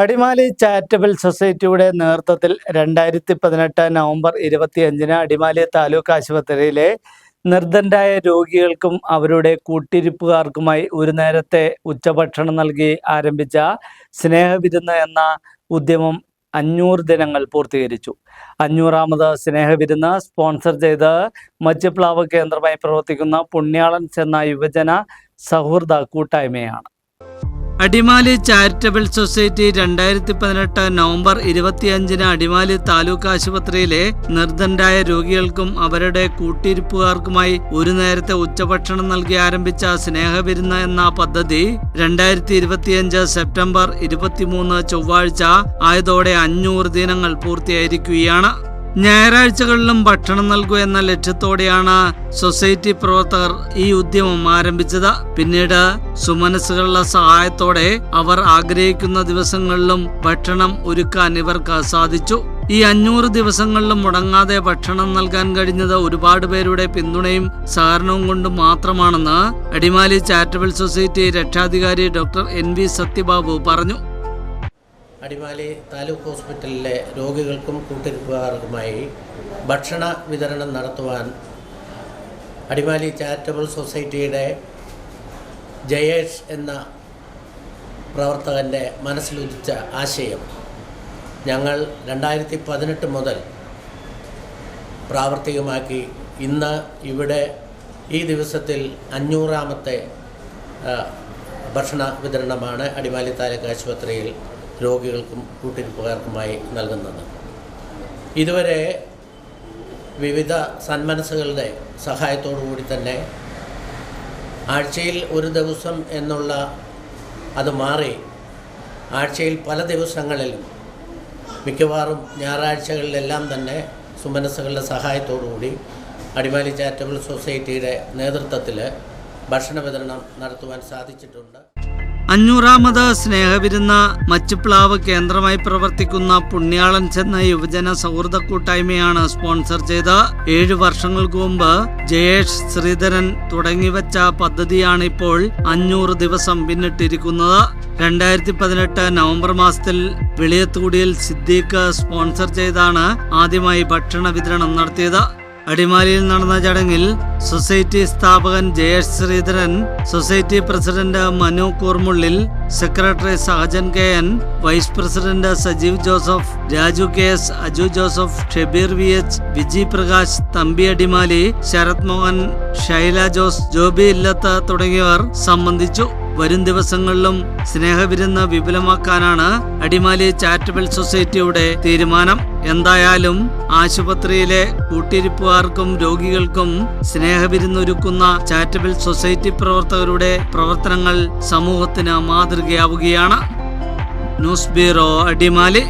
Adimali charitable സൊസൈറ്റിയുടെ നേതൃത്വത്തിൽ രണ്ടായിരത്തി പതിനെട്ട് നവംബർ ഇരുപത്തിയഞ്ചിന് അടിമാലി താലൂക്ക് ആശുപത്രിയിലെ നിർദ്ധനരായ രോഗികൾക്കും അവരുടെ കൂട്ടിരിപ്പുകാർക്കുമായി ഒരു നേരത്തെ ഉച്ചഭക്ഷണം നൽകി ആരംഭിച്ച സ്നേഹവിരുന്ന് എന്ന ഉദ്യമം അഞ്ഞൂറ് ദിനങ്ങൾ പൂർത്തീകരിച്ചു. അഞ്ഞൂറാമത് സ്നേഹവിരുന്ന് സ്പോൺസർ ചെയ്ത് മജ്ജപ്ലാവ് കേന്ദ്രമായി പ്രവർത്തിക്കുന്ന പുണ്യാളൻസ് എന്ന യുവജന സൗഹൃദ കൂട്ടായ്മയാണ്. അടിമാലി ചാരിറ്റബിൾ സൊസൈറ്റി രണ്ടായിരത്തി പതിനെട്ട് നവംബർ ഇരുപത്തിയഞ്ചിന് അടിമാലി താലൂക്ക് ആശുപത്രിയിലെ നിർദ്ധനരായ രോഗികൾക്കും അവരുടെ കൂട്ടിരിപ്പുകാർക്കുമായി ഒരു നേരത്തെ ഉച്ചഭക്ഷണം നൽകി ആരംഭിച്ച സ്നേഹവിരുന്ന് എന്ന പദ്ധതി രണ്ടായിരത്തി ഇരുപത്തിയഞ്ച് സെപ്റ്റംബർ ഇരുപത്തിമൂന്ന് ചൊവ്വാഴ്ച ആയതോടെ അഞ്ഞൂറ് ദിനങ്ങൾ പൂർത്തിയായിരിക്കുകയാണ്. ഞായറാഴ്ചകളിലും ഭക്ഷണം നൽകുക എന്ന ലക്ഷ്യത്തോടെയാണ് സൊസൈറ്റി പ്രവർത്തകർ ഈ ഉദ്യമം ആരംഭിച്ചത്. പിന്നീട് സുമനസ്സുകളുടെ സഹായത്തോടെ അവർ ആഗ്രഹിക്കുന്ന ദിവസങ്ങളിലും ഭക്ഷണം ഒരുക്കാൻ ഇവർക്ക് സാധിച്ചു. ഈ അഞ്ഞൂറ് ദിവസങ്ങളിലും മുടങ്ങാതെ ഭക്ഷണം നൽകാൻ കഴിഞ്ഞത് ഒരുപാട് പേരുടെ പിന്തുണയും സഹകരണവും കൊണ്ട് മാത്രമാണെന്ന് അടിമാലി ചാരിറ്റബിൾ സൊസൈറ്റി രക്ഷാധികാരി ഡോക്ടർ എൻ വി സത്യബാബു പറഞ്ഞു. അടിമാലി താലൂക്ക് ഹോസ്പിറ്റലിലെ രോഗികൾക്കും കൂട്ടിരിപ്പുകാർക്കുമായി ഭക്ഷണ വിതരണം നടത്തുവാൻ അടിമാലി ചാരിറ്റബിൾ സൊസൈറ്റിയുടെ ജയേഷ് എന്ന പ്രവർത്തകന്റെ മനസ്സിലുദിച്ച ആശയം ഞങ്ങൾ രണ്ടായിരത്തി പതിനെട്ട് മുതൽ പ്രാവർത്തികമാക്കി. ഇന്ന് ഇവിടെ ഈ ദിവസത്തിൽ അഞ്ഞൂറാമത്തെ ഭക്ഷണ വിതരണമാണ് അടിമാലി താലൂക്ക് ആശുപത്രിയിൽ രോഗികൾക്കും കൂട്ടിരിപ്പുകാർക്കുമായി നൽകുന്നത്. ഇതുവരെ വിവിധ സന്മനസ്സുകളുടെ സഹായത്തോടു കൂടി തന്നെ ആഴ്ചയിൽ ഒരു ദിവസം എന്നുള്ള അത് മാറി ആഴ്ചയിൽ പല ദിവസങ്ങളിലും മിക്കവാറും ഞായറാഴ്ചകളിലെല്ലാം തന്നെ സുമനസ്സുകളുടെ സഹായത്തോടു കൂടി അടിമാലി ചാരിറ്റബിൾ സൊസൈറ്റിയുടെ നേതൃത്വത്തിൽ ഭക്ഷണ വിതരണം നടത്തുവാൻ സാധിച്ചിട്ടുണ്ട്. അഞ്ഞൂറാമത് സ്നേഹവിരുന്ന മച്ചുപ്ലാവ് കേന്ദ്രമായി പ്രവർത്തിക്കുന്ന പുണ്യാളൻ ചെന്ന യുവജന സൗഹൃദ കൂട്ടായ്മയാണ് സ്പോൺസർ ചെയ്ത് ഏഴു വർഷങ്ങൾക്ക് മുമ്പ് ജയേഷ് ശ്രീധരൻ തുടങ്ങിവെച്ച പദ്ധതിയാണ് ഇപ്പോൾ അഞ്ഞൂറ് ദിവസം പിന്നിട്ടിരിക്കുന്നത്. രണ്ടായിരത്തി പതിനെട്ട് നവംബർ മാസത്തിൽ വെളിയത്തുകുടിയിൽ സിദ്ദീഖ് സ്പോൺസർ ചെയ്താണ് ആദ്യമായി ഭക്ഷണ വിതരണം നടത്തിയത്. അടിമാലിയിൽ നടന്ന ചടങ്ങിൽ സൊസൈറ്റി സ്ഥാപകൻ Jayesh Sreedharan society president Manu Koormullil secretary Sahajan K N vice president Sajeev Joseph Raju K S Aju Joseph Shebeer V H Viji Prakash Thampi Adimali Sarath Mohan Shaila Jose Joby Illath തുടങ്ങിയവർ സംബന്ധിച്ചു. വരും ദിവസങ്ങളിലും സ്നേഹവിരുന്ന് വിപുലമാക്കാനാണ് Adimali charitable സൊസൈറ്റിയുടെ തീരുമാനം. എന്തായാലും ആശുപത്രിയിലെ കൂട്ടിരിപ്പുകാർക്കും രോഗികൾക്കും സ്നേഹവിരുന്നൊരുക്കുന്ന charitable society പ്രവർത്തകരുടെ പ്രവർത്തനങ്ങൾ സമൂഹത്തിന് മാതൃകയാവുകയാണ്. News bureau Adimali.